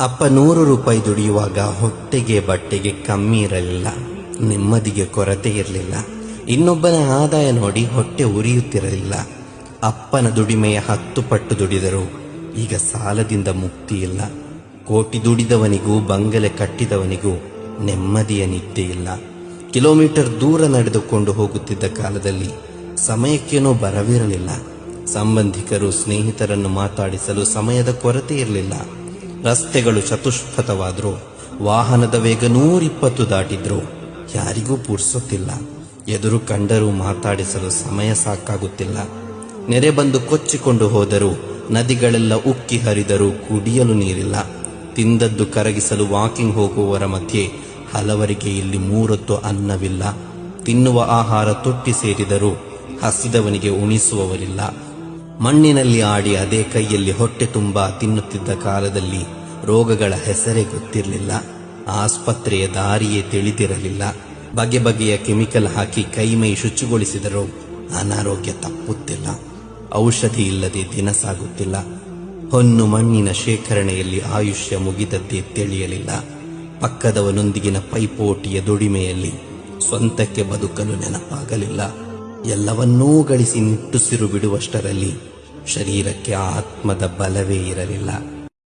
ಅಪ್ಪ ನೂರು ರೂಪಾಯಿ ದುಡಿಯುವಾಗ ಹೊಟ್ಟೆಗೆ ಬಟ್ಟೆಗೆ ಕಮ್ಮಿ ಇರಲಿಲ್ಲ, ನೆಮ್ಮದಿಗೆ ಕೊರತೆ ಇರಲಿಲ್ಲ. ಇನ್ನೊಬ್ಬನ ಆದಾಯ ನೋಡಿ ಹೊಟ್ಟೆ ಉರಿಯುತ್ತಿರಲಿಲ್ಲ. ಅಪ್ಪನ ದುಡಿಮೆಯ ಹತ್ತು ಪಟ್ಟು ದುಡಿದರು ಈಗ ಸಾಲದಿಂದ ಮುಕ್ತಿ ಇಲ್ಲ. ಕೋಟಿ ದುಡಿದವನಿಗೂ, ಬಂಗಲೆ ಕಟ್ಟಿದವನಿಗೂ ನೆಮ್ಮದಿಯ ನಿದ್ದೆ ಇಲ್ಲ. ಕಿಲೋಮೀಟರ್ ದೂರ ನಡೆದುಕೊಂಡು ಹೋಗುತ್ತಿದ್ದ ಕಾಲದಲ್ಲಿ ಸಮಯಕ್ಕೇನೋ ಬರವಿರಲಿಲ್ಲ. ಸಂಬಂಧಿಕರು, ಸ್ನೇಹಿತರನ್ನು ಮಾತಾಡಿಸಲು ಸಮಯದ ಕೊರತೆ ಇರಲಿಲ್ಲ. ರಸ್ತೆಗಳು ಚತುಷ್ಪಥವಾದ್ರು. ವಾಹನದ ವೇಗ ನೂರಿಪ್ಪತ್ತು ದಾಟಿದ್ರು. ಯಾರಿಗೂ ಪುರ್ಸೊತ್ತಿಲ್ಲ. ಎದುರು ಕಂಡರೂ ಮಾತಾಡಿಸಲು ಸಮಯ ಸಾಕಾಗುತ್ತಿಲ್ಲ. ನೆರೆ ಬಂದು ಕೊಚ್ಚಿಕೊಂಡು ಹೋದರೂ, ನದಿಗಳೆಲ್ಲ ಉಕ್ಕಿ ಹರಿದರೂ ಕುಡಿಯಲು ನೀರಿಲ್ಲ. ತಿಂದದ್ದು ಕರಗಿಸಲು ವಾಕಿಂಗ್ ಹೋಗುವವರ ಮಧ್ಯೆ ಹಲವರಿಗೆ ಇಲ್ಲಿ ಮೂರೊತ್ತು ಅನ್ನವಿಲ್ಲ. ತಿನ್ನುವ ಆಹಾರ ತೊಟ್ಟಿ ಸೇರಿದರೂ ಹಸಿದವನಿಗೆ ಉಣಿಸುವವರಿಲ್ಲ. ಮಣ್ಣಿನಲ್ಲಿ ಆಡಿ ಅದೇ ಕೈಯಲ್ಲಿ ಹೊಟ್ಟೆ ತುಂಬಾ ತಿನ್ನುತ್ತಿದ್ದ ಕಾಲದಲ್ಲಿ ರೋಗಗಳ ಹೆಸರೇ ಗೊತ್ತಿರಲಿಲ್ಲ. ಆಸ್ಪತ್ರೆಯ ದಾರಿಯೇ ತಿಳಿದಿರಲಿಲ್ಲ. ಬಗೆ ಬಗೆಯ ಕೆಮಿಕಲ್ ಹಾಕಿ ಕೈಮೈ ಶುಚಿಗೊಳಿಸಿದರೂ ಅನಾರೋಗ್ಯ ತಪ್ಪುತ್ತಿಲ್ಲ. ಔಷಧಿ ಇಲ್ಲದೆ ದಿನ ಸಾಗುತ್ತಿಲ್ಲ. ಹೊನ್ನು ಮಣ್ಣಿನ ಶೇಖರಣೆಯಲ್ಲಿ ಆಯುಷ್ಯ ಮುಗಿದದ್ದೇ ತಿಳಿಯಲಿಲ್ಲ. ಪಕ್ಕದವನೊಂದಿಗಿನ ಪೈಪೋಟಿಯ ದುಡಿಮೆಯಲ್ಲಿ ಸ್ವಂತಕ್ಕೆ ಬದುಕಲು ನೆನಪಾಗಲಿಲ್ಲ. ಎಲ್ಲವನ್ನೂ ಗಳಿಸಿ ನಿಟ್ಟುಸಿರು ಬಿಡುವಷ್ಟರಲ್ಲಿ ಶರೀರಕ್ಕೆ ಆತ್ಮದ ಬಲವೇ ಇರಲಿಲ್ಲ.